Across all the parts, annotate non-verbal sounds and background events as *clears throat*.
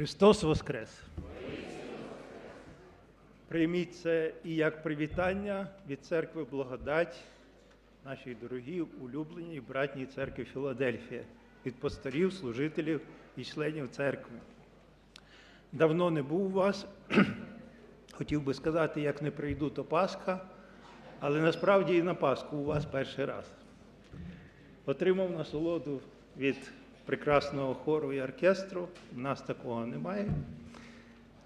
Христос Воскрес! Прийміть це і як привітання від церкви Благодать, нашій дорогій, улюбленій братній церкві Філадельфія, від пасторів, служителів і членів церкви. Давно не був у вас. *clears throat* Хотів би сказати, як не прийду, то Пасха, але насправді і на Пасху у вас перший раз. Отримав насолоду від прекрасного хору і оркестру. У нас такого немає.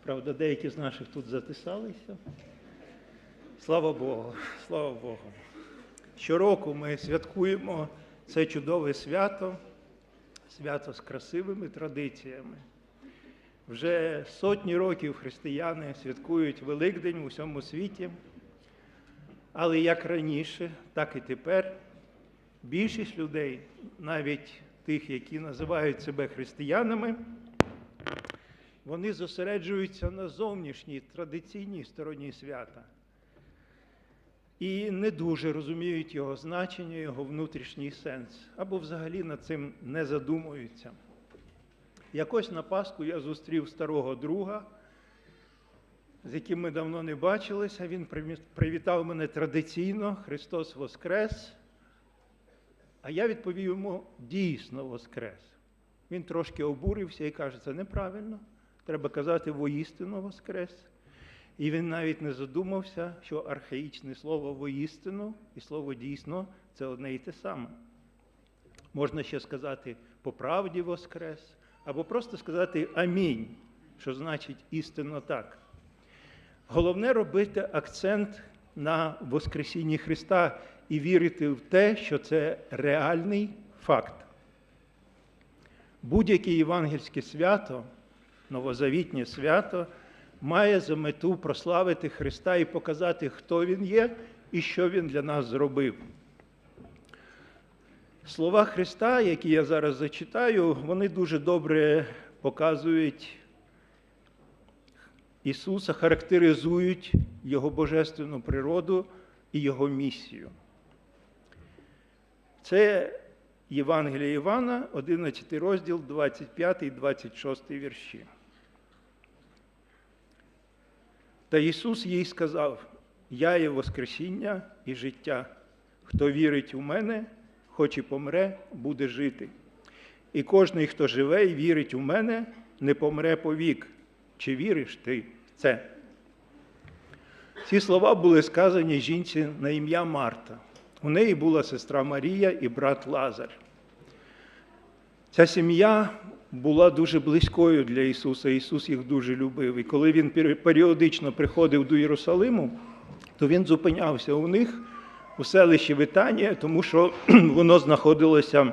Правда, деякі з наших тут затисалися. Слава Богу, слава Богу. Щороку ми святкуємо це чудове свято, свято з красивими традиціями. Вже сотні років християни святкують Великдень у всьому світі, але як раніше, так і тепер більшість людей, навіть тих, які називають себе християнами, вони зосереджуються на зовнішній традиційній стороні свята і не дуже розуміють його значення, його внутрішній сенс, або взагалі над цим не задумуються. Якось на Пасху я зустрів старого друга, з яким ми давно не бачилися. Він привітав мене традиційно Христос Воскрес. А я відповів йому дійсно Воскрес. Він трошки обурився і каже, це неправильно. Треба казати воістину Воскрес. І він навіть не задумався, що архаїчне слово воістину і слово дійсно це одне і те саме. Можна ще сказати по правді Воскрес, або просто сказати Амінь, що значить істинно так. Головне робити акцент на Воскресінні Христа і вірити в те, що це реальний факт. Будь-яке євангельське свято, новозавітнє свято, має за мету прославити Христа і показати, хто Він є і що Він для нас зробив. Слова Христа, які я зараз зачитаю, вони дуже добре показують Ісуса, характеризують Його божественну природу і Його місію. Це Євангелія Івана, 11 розділ, 25 і 26 вірші. Та Ісус їй сказав: Я є Воскресіння і життя. Хто вірить у мене, хоч і помре, буде жити. І кожний, хто живе і вірить у мене, не помре повік. Чи віриш ти в це? Ці слова були сказані жінці на ім'я Марта. У неї була сестра Марія і брат Лазар. Ця сім'я була дуже близькою для Ісуса. Ісус їх дуже любив. І коли Він періодично приходив до Єрусалиму, то Він зупинявся у них у селищі Витанія, тому що *clears throat* воно знаходилося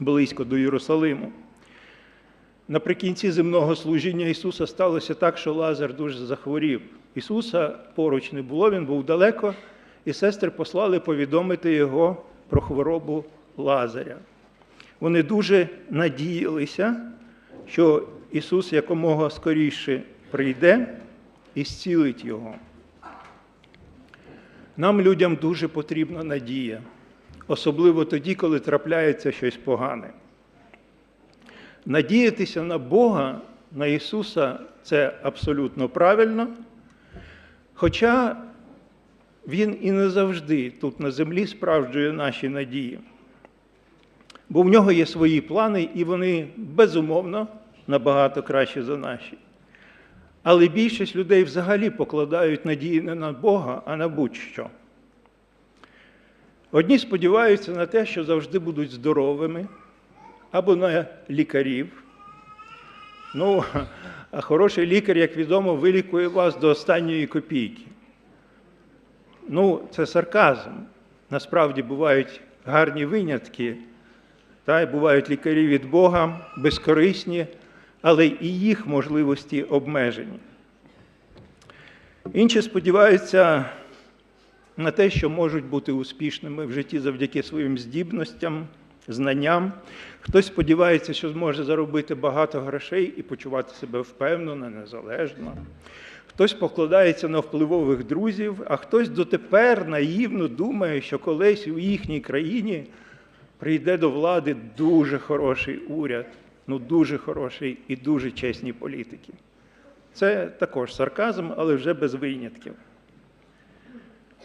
близько до Єрусалиму. Наприкінці земного служіння Ісуса сталося так, що Лазар дуже захворів. Ісуса поруч не було, Він був далеко, і сестри послали повідомити Його про хворобу Лазаря. Вони дуже надіялися, що Ісус якомога скоріше прийде і зцілить Його. Нам, людям, дуже потрібна надія, особливо тоді, коли трапляється щось погане. Надіятися на Бога, на Ісуса це абсолютно правильно. Хоча Він і не завжди тут на землі справджує наші надії. Бо в нього є свої плани, і вони безумовно набагато кращі за наші. Але більшість людей взагалі покладають надії не на Бога, а на будь-що. Одні сподіваються на те, що завжди будуть здоровими, або на лікарів. Ну, *laughs* а хороший лікар, як відомо, вилікує вас до останньої копійки. Ну, це сарказм. Насправді бувають гарні винятки, та й бувають лікарі від Бога, безкорисні, але і їх можливості обмежені. Інші сподіваються на те, що можуть бути успішними в житті завдяки своїм здібностям, знанням. Хтось сподівається, що зможе заробити багато грошей і почувати себе впевнено, незалежно. Хтось покладається на впливових друзів, а хтось дотепер наївно думає, що колись у їхній країні прийде до влади дуже хороший уряд, ну дуже хороші і дуже чесні політики. Це також сарказм, але вже без винятків.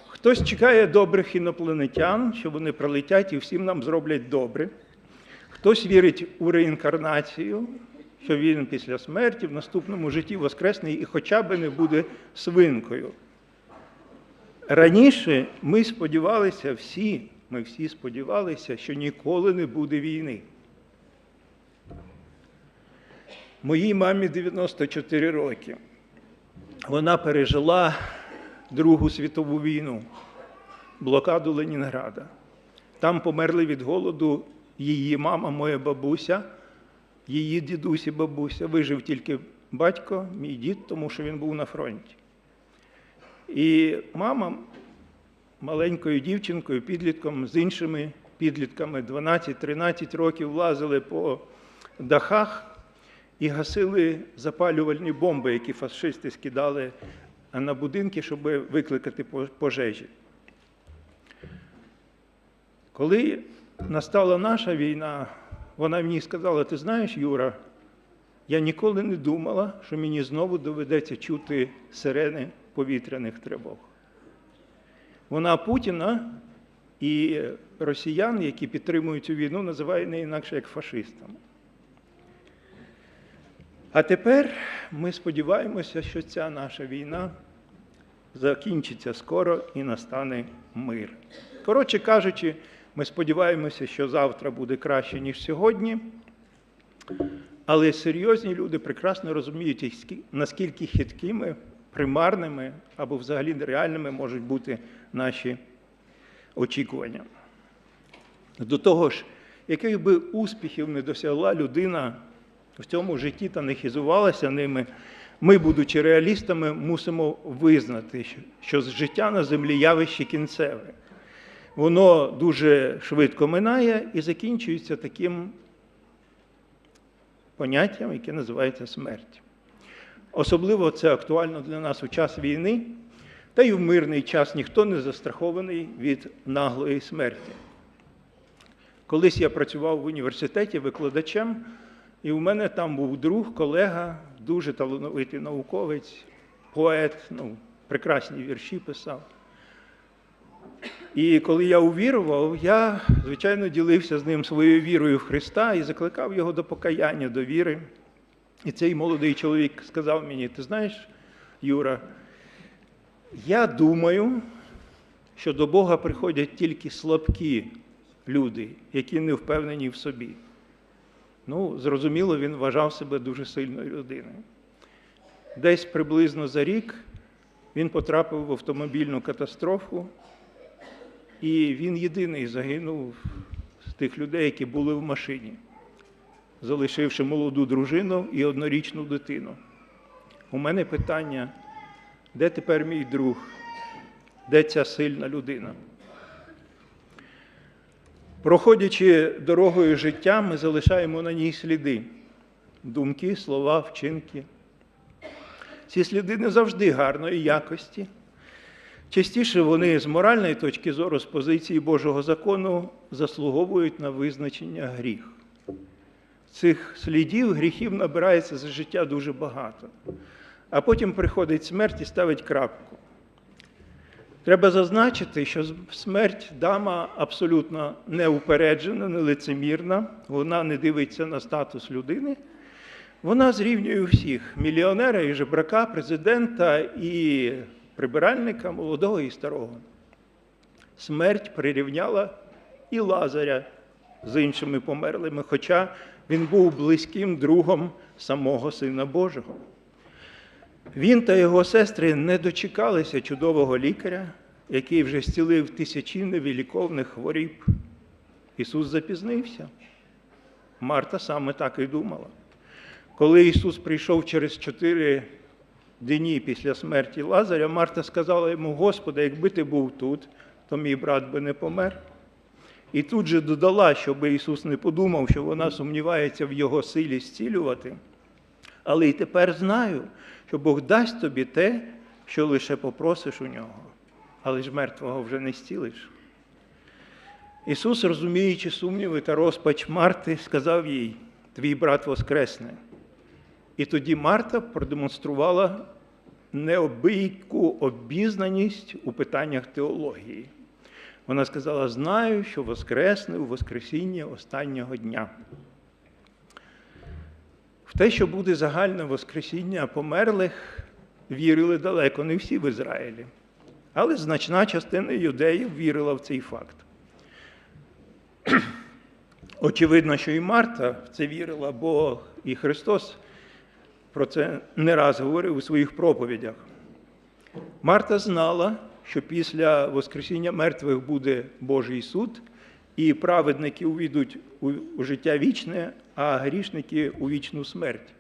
Хтось чекає добрих інопланетян, що вони прилетять і всім нам зроблять добре. Хтось вірить у реінкарнацію, що він після смерті в наступному житті воскресне і хоча б не буде свинкою. Раніше ми сподівалися всі, ми всі сподівалися, що ніколи не буде війни. Моїй мамі 94 роки. Вона пережила Другу світову війну, блокаду Ленінграда. Там померли від голоду її мама, моя бабуся, її дідусь і бабуся. Вижив тільки батько, мій дід, тому що він був на фронті. І мама маленькою дівчинкою, підлітком з іншими підлітками 12-13 років лазили по дахах і гасили запалювальні бомби, які фашисти скидали на будинки, щоб викликати пожежі. Коли настала наша війна, вона мені сказала: ти знаєш, Юра, я ніколи не думала, що мені знову доведеться чути сирени повітряних тривог. Вона Путіна і росіян, які підтримують цю війну, називає не інакше як фашистами. А тепер ми сподіваємося, що ця наша війна закінчиться скоро і настане мир. Коротше кажучи, ми сподіваємося, що завтра буде краще, ніж сьогодні. Але серйозні люди прекрасно розуміють, наскільки хиткими, примарними або взагалі нереальними можуть бути наші очікування. До того ж, яких би успіхів не досягла людина в цьому житті та не хизувалася ними, ми, будучи реалістами, мусимо визнати, що життя на землі явище кінцеве. Воно дуже швидко минає і закінчується таким поняттям, яке називається смерть. Особливо це актуально для нас у час війни, та й в мирний час ніхто не застрахований від наглої смерті. Колись я працював в університеті викладачем, і у мене там був друг, колега, дуже талановитий науковець, поет, ну, прекрасні вірші писав. І коли я увірував, я, звичайно, ділився з ним своєю вірою в Христа і закликав його до покаяння, до віри. І цей молодий чоловік сказав мені: ти знаєш, Юра, я думаю, що до Бога приходять тільки слабкі люди, які не впевнені в собі. Ну, зрозуміло, він вважав себе дуже сильною людиною. Десь приблизно за рік він потрапив в автомобільну катастрофу, і він єдиний загинув з тих людей, які були в машині, залишивши молоду дружину і однорічну дитину. У мене питання, де тепер мій друг? Де ця сильна людина? Проходячи дорогою життя, ми залишаємо на ній сліди, думки, слова, вчинки. Ці сліди не завжди гарної якості. Частіше вони з моральної точки зору, з позиції Божого закону, заслуговують на визначення гріх. Цих слідів, гріхів набирається за життя дуже багато. А потім приходить смерть і ставить крапку. Треба зазначити, що смерть дама абсолютно неупереджена, нелицемірна, вона не дивиться на статус людини. Вона зрівнює всіх мільйонера і жебрака, президента і прибиральника молодого і старого. Смерть прирівняла і Лазаря з іншими померлими, хоча він був близьким другом самого Сина Божого. Він та його сестри не дочекалися чудового лікаря, який вже зцілив тисячі невіліковних хворіб. Ісус запізнився. Марта саме так і думала. Коли Ісус прийшов через чотири дні після смерті Лазаря, Марта сказала йому: Господи, якби ти був тут, то мій брат би не помер. І тут же додала, щоб Ісус не подумав, що вона сумнівається в Його силі зцілювати. Але і тепер знаю, що Бог дасть тобі те, що лише попросиш у нього, але ж мертвого вже не зцілиш. Ісус, розуміючи сумніви та розпач Марти, сказав їй: твій брат воскресне. І тоді Марта продемонструвала необийку обізнаність у питаннях теології. Вона сказала: знаю, що воскресне у Воскресіння останнього дня. В те, що буде загальне Воскресіння померлих, вірили далеко не всі в Ізраїлі. Але значна частина юдеїв вірила в цей факт. Очевидно, що і Марта в це вірила, бо і Христос про це не раз говорив у своїх проповідях. Марта знала, що після Воскресіння мертвих буде Божий суд, і праведники увійдуть у життя вічне, а грішники у вічну смерть.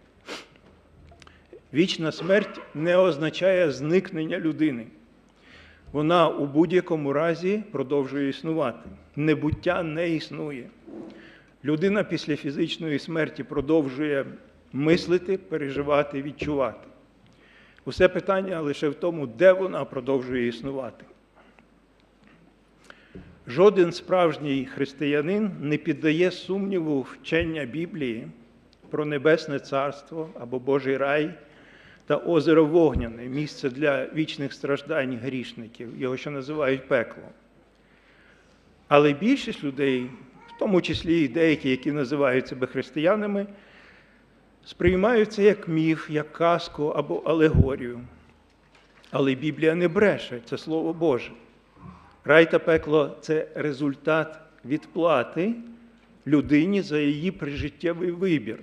Вічна смерть не означає зникнення людини. Вона у будь-якому разі продовжує існувати. Небуття не існує. Людина після фізичної смерті продовжує мислити, переживати, відчувати. Усе питання лише в тому, де вона продовжує існувати. Жоден справжній християнин не піддає сумніву вчення Біблії про Небесне Царство або Божий рай та озеро Вогняне, місце для вічних страждань грішників, його ще називають пекло. Але більшість людей, в тому числі і деякі, які називають себе християнами, сприймають це як міф, як казку або алегорію. Але Біблія не бреше, це Слово Боже. Рай та пекло це результат відплати людині за її прижиттєвий вибір.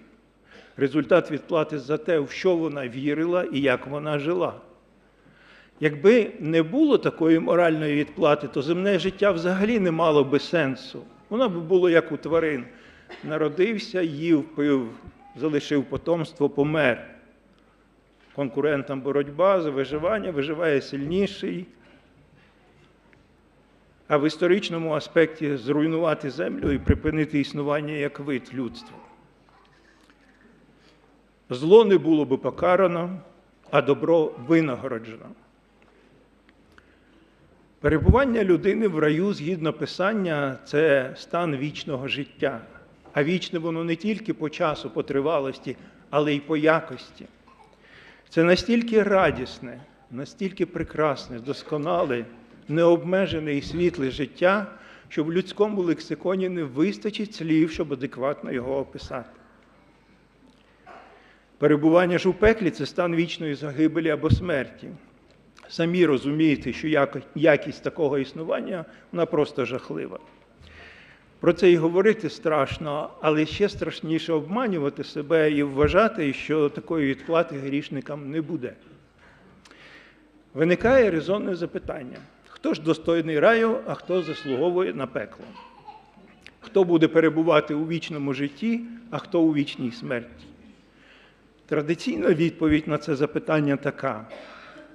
Результат відплати за те, в що вона вірила і як вона жила. Якби не було такої моральної відплати, то земне життя взагалі не мало би сенсу. Воно б було як у тварин. Народився, їв, пив, залишив потомство, помер. Конкурентам боротьба за виживання, виживає сильніший. А в історичному аспекті зруйнувати землю і припинити існування як вид людства. Зло не було би покарано, а добро винагороджено. Перебування людини в раю згідно Писання це стан вічного життя. А вічне воно не тільки по часу, по тривалості, але й по якості. Це настільки радісне, настільки прекрасне, досконале, необмежене і світле життя, що в людському лексиконі не вистачить слів, щоб адекватно його описати. Перебування ж у пеклі це стан вічної загибелі або смерті. Самі розумієте, що якість такого існування вона просто жахлива. Про це і говорити страшно, але ще страшніше обманювати себе і вважати, що такої відплати грішникам не буде. Виникає резонне запитання: хто ж достойний раю, а хто заслуговує на пекло? Хто буде перебувати у вічному житті, а хто у вічній смерті? Традиційна відповідь на це запитання така: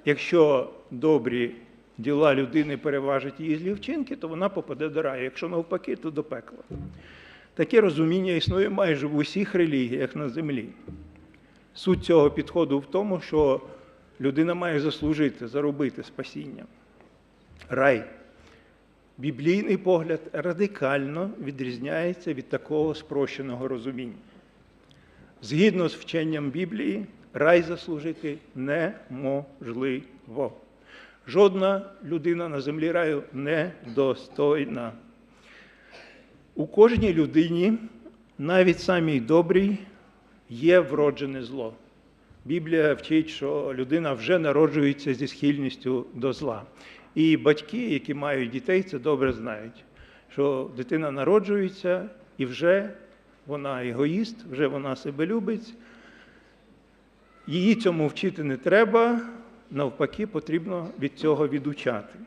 якщо добрі діла людини переважать її злі вчинки, то вона попаде до раю. Якщо навпаки, то до пекла. Таке розуміння існує майже в усіх релігіях на землі. Суть цього підходу в тому, що людина має заслужити, заробити спасіння. Рай. Біблійний погляд радикально відрізняється від такого спрощеного розуміння. Згідно з вченням Біблії, рай заслужити неможливо. Жодна людина на землі раю недостойна. У кожній людині, навіть самій добрій, є вроджене зло. Біблія вчить, що людина вже народжується зі схильністю до зла. І батьки, які мають дітей, це добре знають, що дитина народжується і вже вона егоїст, вже вона себе любить. Її цьому вчити не треба, навпаки, потрібно від цього відучати.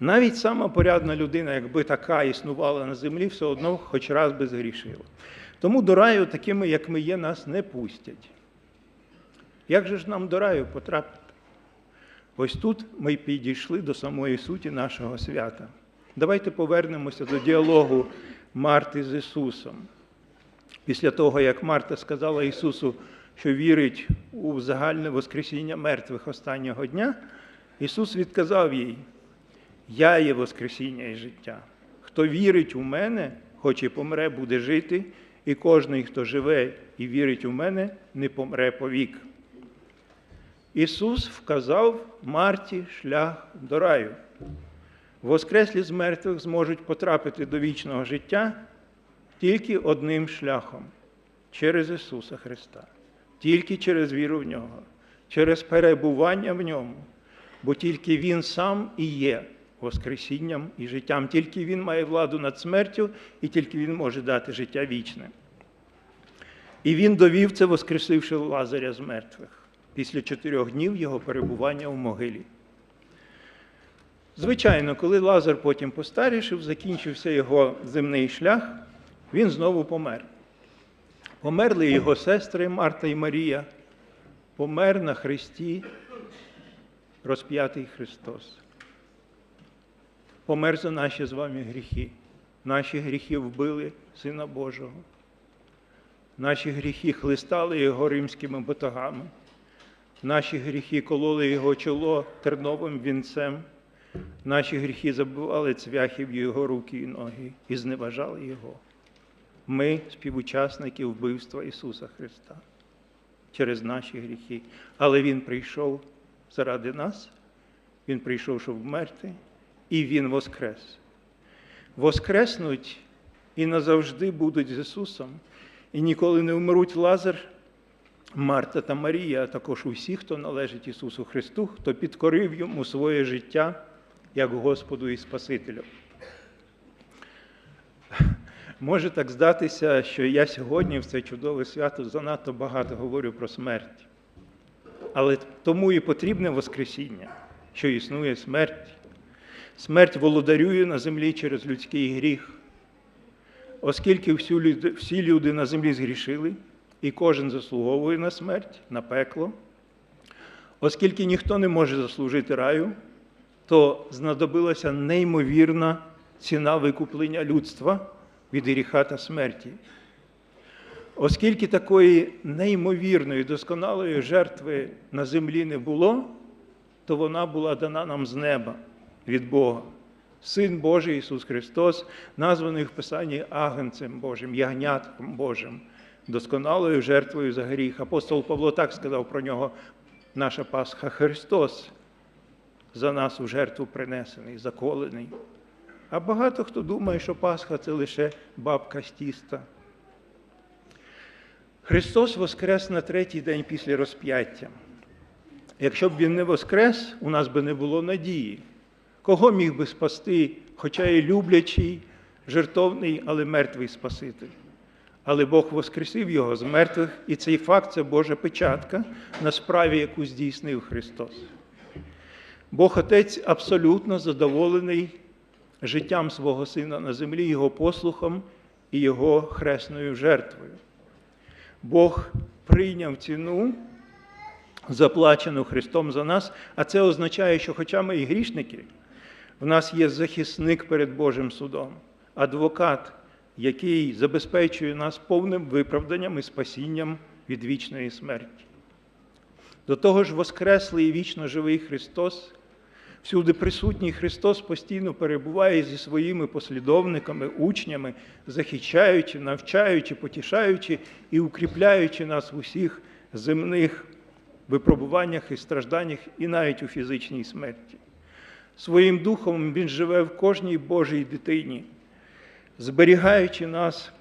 Навіть сама порядна людина, якби така існувала на землі, все одно хоч раз би згрішила. Тому до раю, такими, як ми є, нас не пустять. Як же ж нам до раю потрапити? Ось тут ми підійшли до самої суті нашого свята. Давайте повернемося до діалогу Марти з Ісусом. Після того, як Марта сказала Ісусу, що вірить у загальне Воскресіння мертвих останнього дня, Ісус відказав їй: Я є Воскресіння і життя. Хто вірить у мене, хоч і помре, буде жити, і кожний, хто живе і вірить у мене, не помре повік. Ісус вказав Марті шлях до раю. Воскреслі з мертвих зможуть потрапити до вічного життя тільки одним шляхом через Ісуса Христа, тільки через віру в Нього, через перебування в Ньому, бо тільки Він сам і є Воскресінням і життям, тільки Він має владу над смертю, і тільки Він може дати життя вічне. І він довів це, воскресивши Лазаря з мертвих після чотирьох днів його перебування в могилі. Звичайно, коли Лазар потім постарішив, закінчився його земний шлях, він знову помер. Померли його сестри Марта і Марія, помер на Христі розп'ятий Христос. Помер за наші з вами гріхи. Наші гріхи вбили Сина Божого. Наші гріхи хлистали його римськими батагами. Наші гріхи кололи його чоло терновим вінцем. Наші гріхи забивали цвяхи в його руки і ноги і зневажали його. Ми співучасники вбивства Ісуса Христа через наші гріхи. Але Він прийшов заради нас, Він прийшов, щоб вмерти, і Він воскрес. Воскреснуть і назавжди будуть з Ісусом, і ніколи не вмруть Лазар, Марта та Марія, а також усі, хто належить Ісусу Христу, хто підкорив йому своє життя як Господу і Спасителю. Може так здатися, що я сьогодні в це чудове свято занадто багато говорю про смерть. Але тому і потрібне Воскресіння, що існує смерть. Смерть володарює на землі через людський гріх. Оскільки всі люди на землі згрішили, і кожен заслуговує на смерть, на пекло, оскільки ніхто не може заслужити раю, то знадобилася неймовірна ціна викуплення людства від гріха та смерті. Оскільки такої неймовірної, досконалої жертви на землі не було, то вона була дана нам з неба від Бога. Син Божий Ісус Христос, названий в Писанні Агнцем Божим, Ягнятком Божим, досконалою жертвою за гріх. Апостол Павло так сказав про нього, наша Пасха Христос за нас у жертву принесений, заколений. А багато хто думає, що Пасха це лише бабка з тіста. Христос воскрес на третій день після розп'яття. Якщо б Він не воскрес, у нас би не було надії. Кого міг би спасти, хоча і люблячий, жертовний, але мертвий Спаситель? Але Бог воскресив його з мертвих, і цей факт це Божа печатка на справі, яку здійснив Христос. Бог Отець абсолютно задоволений життям свого Сина на землі, Його послухом і Його хресною жертвою. Бог прийняв ціну, заплачену Христом за нас, а це означає, що, хоча ми і грішники, в нас є захисник перед Божим судом, адвокат, який забезпечує нас повним виправданням і спасінням від вічної смерті. До того ж, Воскреслий і вічно живий Христос, всюди присутній Христос постійно перебуває зі своїми послідовниками, учнями, захищаючи, навчаючи, потішаючи і укріпляючи нас в усіх земних випробуваннях і стражданнях, і навіть у фізичній смерті. Своїм духом Він живе в кожній Божій дитині, зберігаючи нас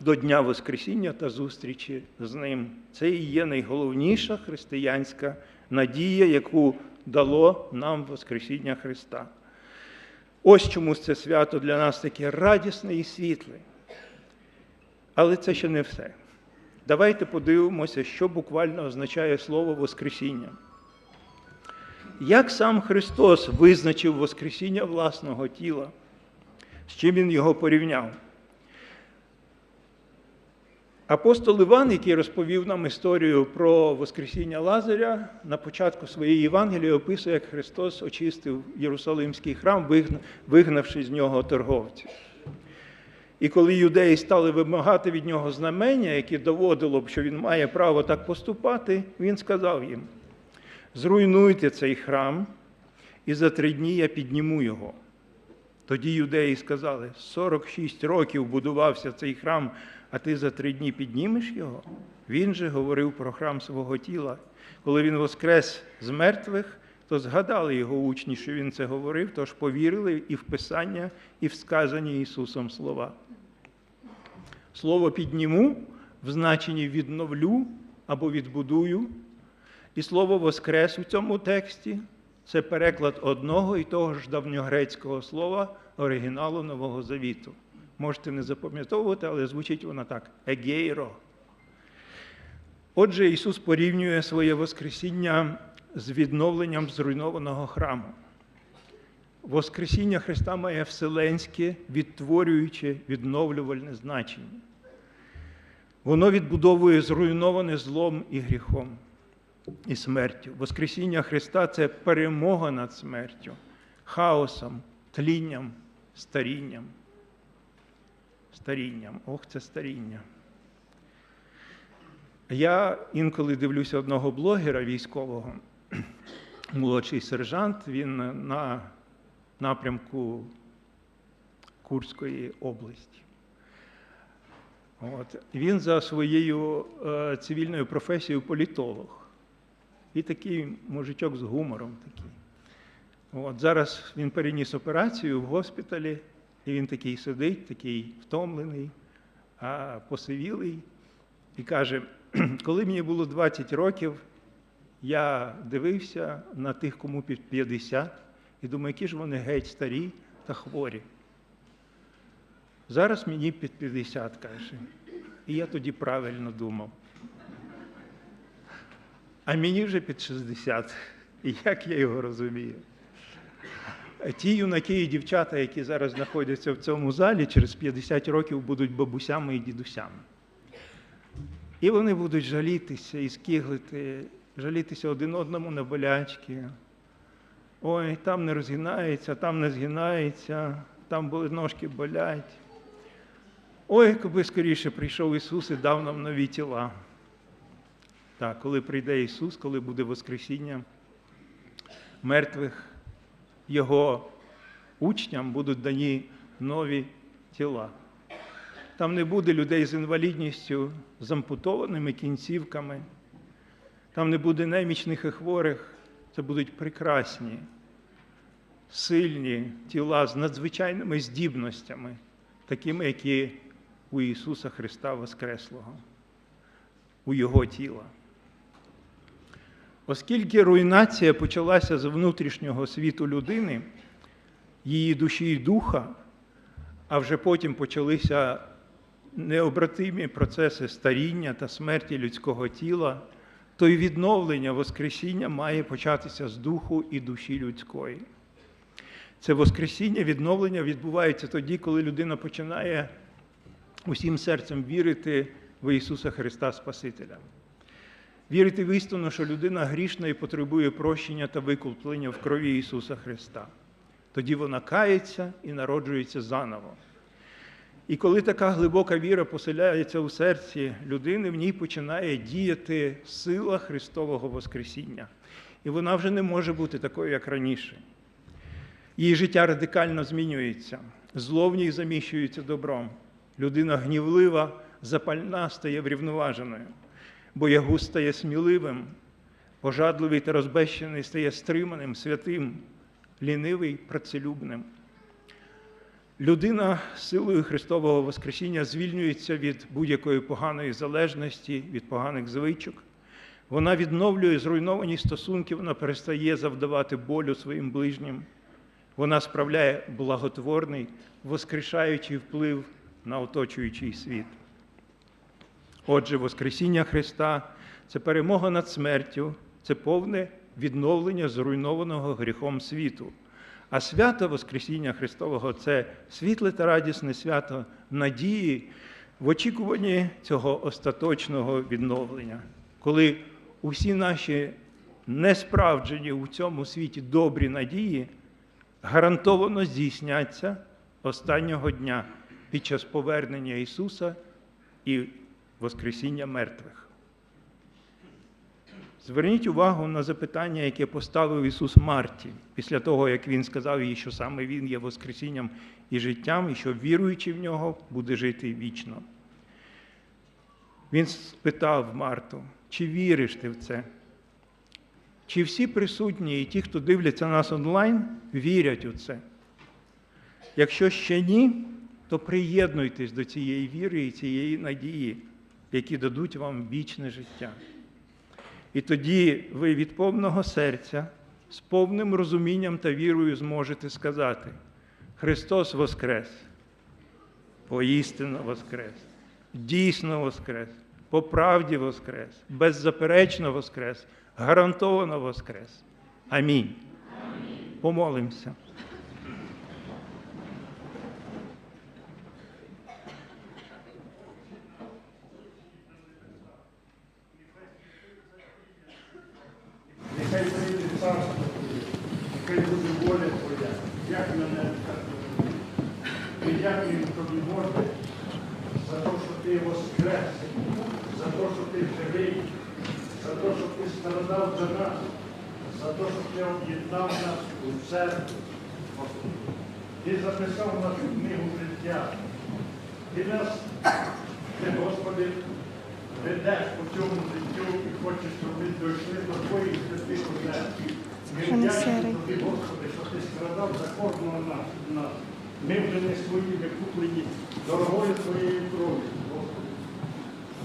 до Дня Воскресіння та зустрічі з Ним. Це і є найголовніша християнська надія, яку дало нам Воскресіння Христа. Ось чому це свято для нас таке радісне і світле. Але це ще не все. Давайте подивимося, що буквально означає слово Воскресіння. Як сам Христос визначив Воскресіння власного тіла, з чим Він його порівняв? Апостол Іван, який розповів нам історію про Воскресіння Лазаря, на початку своєї Євангелії описує, як Христос очистив Єрусалимський храм, вигнавши з нього торговців. І коли юдеї стали вимагати від нього знамення, яке доводило б, що він має право так поступати, він сказав їм: зруйнуйте цей храм, і за три дні я підніму його. Тоді юдеї сказали: 46 років будувався цей храм, а ти за три дні піднімеш його. Він же говорив про храм свого тіла. Коли він воскрес з мертвих, то згадали його учні, що він це говорив, тож повірили і в Писання, і в сказані Ісусом слова. Слово підніму в значенні відновлю або відбудую. І слово воскрес у цьому тексті це переклад одного і того ж давньогрецького слова оригіналу Нового Завіту. Можете не запам'ятовувати, але звучить воно так: егейро. Отже, Ісус порівнює своє Воскресіння з відновленням зруйнованого храму. Воскресіння Христа має вселенське, відтворююче, відновлювальне значення. Воно відбудовує зруйноване злом і гріхом і смертю. Воскресіння Христа це перемога над смертю, хаосом, тлінням, старінням. Старінням. Ох, це старіння. Я інколи дивлюся одного блогера військового, *clears throat* молодший сержант, він на напрямку Курської області. От. Він за своєю е, цивільною професією політолог. І такий мужичок з гумором такий. От. Зараз він переніс операцію в госпіталі, і він такий сидить, такий втомлений, а посивілий, і каже: коли мені було 20 років, я дивився на тих, кому під 50, і думаю, які ж вони геть старі та хворі. Зараз мені під 50, каже. І я тоді правильно думав. А мені вже під 60. І як я його розумію? Ті юнаки і дівчата, які зараз знаходяться в цьому залі, через 50 років будуть бабусями і дідусями. І вони будуть жалітися і скиглити, жалітися один одному на болячки. Ой, там не розгинається, там не згинається, там ножки болять. Ой, коли скоріше прийшов Ісус і дав нам нові тіла. Так, коли прийде Ісус, коли буде Воскресіння мертвих, Його учням будуть дані нові тіла. Там не буде людей з інвалідністю, з ампутованими кінцівками, там не буде немічних і хворих, це будуть прекрасні, сильні тіла з надзвичайними здібностями, такими, які у Ісуса Христа Воскреслого, у Його тіла. Оскільки руйнація почалася з внутрішнього світу людини, її душі і духа, а вже потім почалися необратимі процеси старіння та смерті людського тіла, то й відновлення Воскресіння має початися з духу і душі людської. Це Воскресіння, відновлення відбувається тоді, коли людина починає усім серцем вірити в Ісуса Христа Спасителя. Вірити в істину, що людина грішна і потребує прощення та викуплення в крові Ісуса Христа. Тоді вона кається і народжується заново. І коли така глибока віра поселяється у серці людини, в ній починає діяти сила Христового Воскресіння. І вона вже не може бути такою, як раніше. Її життя радикально змінюється, зло в ній заміщується добром. Людина гнівлива, запальна стає врівноваженою, боягуз стає сміливим, пожадливий та розбещений стає стриманим, святим, лінивий, працелюбним. Людина силою Христового Воскресіння звільнюється від будь-якої поганої залежності, від поганих звичок. Вона відновлює зруйновані стосунки, вона перестає завдавати болю своїм ближнім. Вона справляє благотворний, воскрешаючий вплив на оточуючий світ. Отже, Воскресіння Христа це перемога над смертю, це повне відновлення зруйнованого гріхом світу. А свято Воскресіння Христового це світле та радісне свято надії в очікуванні цього остаточного відновлення, коли усі наші несправджені у цьому світі добрі надії гарантовано здійсняться останнього дня під час повернення Ісуса і Воскресіння мертвих. Зверніть увагу на запитання, яке поставив Ісус Марті, після того, як Він сказав їй, що саме Він є Воскресінням і життям, і що віруючи в нього, буде жити вічно. Він спитав Марту, чи віриш ти в це? Чи всі присутні і ті, хто дивляться нас онлайн, вірять у це? Якщо ще ні, то приєднуйтесь до цієї віри і цієї надії, які дадуть вам вічне життя. І тоді ви від повного серця, з повним розумінням та вірою зможете сказати: Христос Воскрес, поістину Воскрес, дійсно Воскрес, по правді Воскрес, беззаперечно Воскрес, гарантовано Воскрес. Амінь. Помолимося. Нехай прийде царство Твоє, нехай буде воля Твоя, як на небі, так і на землі. Ми дякуємо Тобі, Боже, за те, що Ти воскрес, за те, що Ти живий, за те, що Ти страждав за нас, за те, що Ти об'єднав нас у церкву. Господи. Ти записав нашу книгу життя. Ти нас, ти, Господи, ведеш по цьому життю і хочеш, щоб ми дійшли до твоїх святих озер. Ми Що не вдячні серий. тобі, Господи, що ти страдав за кожного нас. нас. Ми вже не свої, ми куплені дорогою твоєю Господи.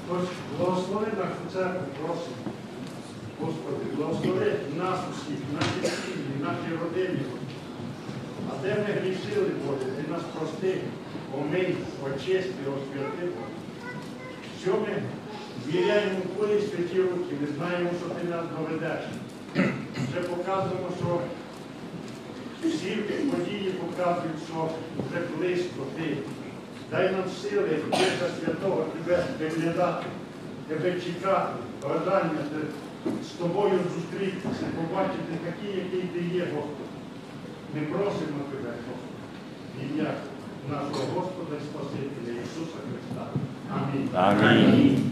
Тож благослови нашу церкву, просимо. Господи, благослови нас усіх, наші сім'ї, наші родини. А де ми грішили, Боже, ти нас прости, омий, очисти, освяти. Що ми віряємо в Твої святі руки, ми знаємо, що ти нас доведеш. Вже показуємо, що всі події показують, що вже близько ти. Дай нам сили Духа Святого тебе виглядати, тебе чекати, бажання з тобою зустрітися, побачити такий, який ти є, Господи. Ми просимо тебе, Господи, ім'я нашого Господа і Спасителя Ісуса Христа. Амінь. Амінь.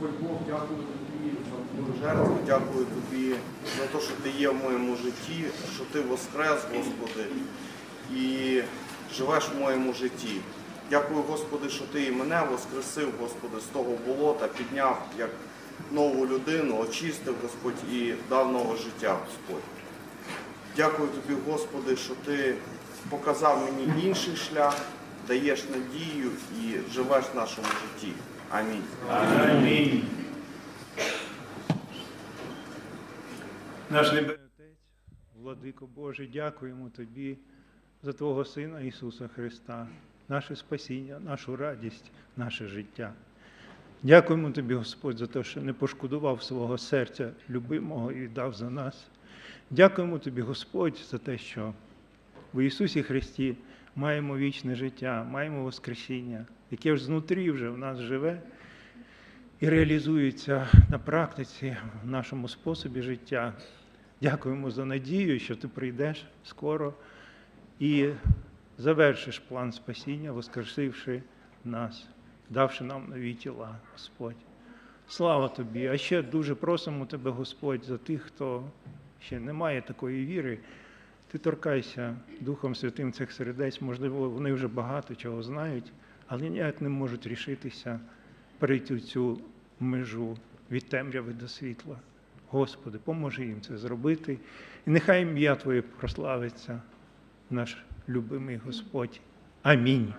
Господь Бог, дякую тобі за твою жертву, дякую тобі за те, що ти є в моєму житті, що ти воскрес, Господи, і живеш в моєму житті. Дякую, Господи, що ти і мене воскресив, Господи, з того болота, підняв як нову людину, очистив, Господь, і дав нове життя, Господь. Дякую тобі, Господи, що ти показав мені інший шлях, даєш надію і живеш в нашому житті. Амінь. Амінь. Наш небесний Отець, Владико Боже, дякуємо Тобі за Твого Сина Ісуса Христа, наше спасіння, нашу радість, наше життя. Дякуємо Тобі, Господь, за те, що не пошкодував свого серця любимого і віддав за нас. Дякуємо Тобі, Господь, за те, що в Ісусі Христі маємо вічне життя, маємо Воскресіння, яке ж знутрі вже в нас живе і реалізується на практиці в нашому способі життя. Дякуємо за надію, що ти прийдеш скоро і завершиш план спасіння, воскресивши нас, давши нам нові тіла, Господь. Слава тобі! А ще дуже просимо тебе, Господь, за тих, хто ще не має такої віри. Ти торкайся Духом Святим цих сердець, можливо, вони вже багато чого знають, але ніяк не можуть рішитися перейти цю межу від темряви до світла. Господи, поможи їм це зробити. І нехай ім'я Твоє прославиться, наш любимий Господь. Амінь.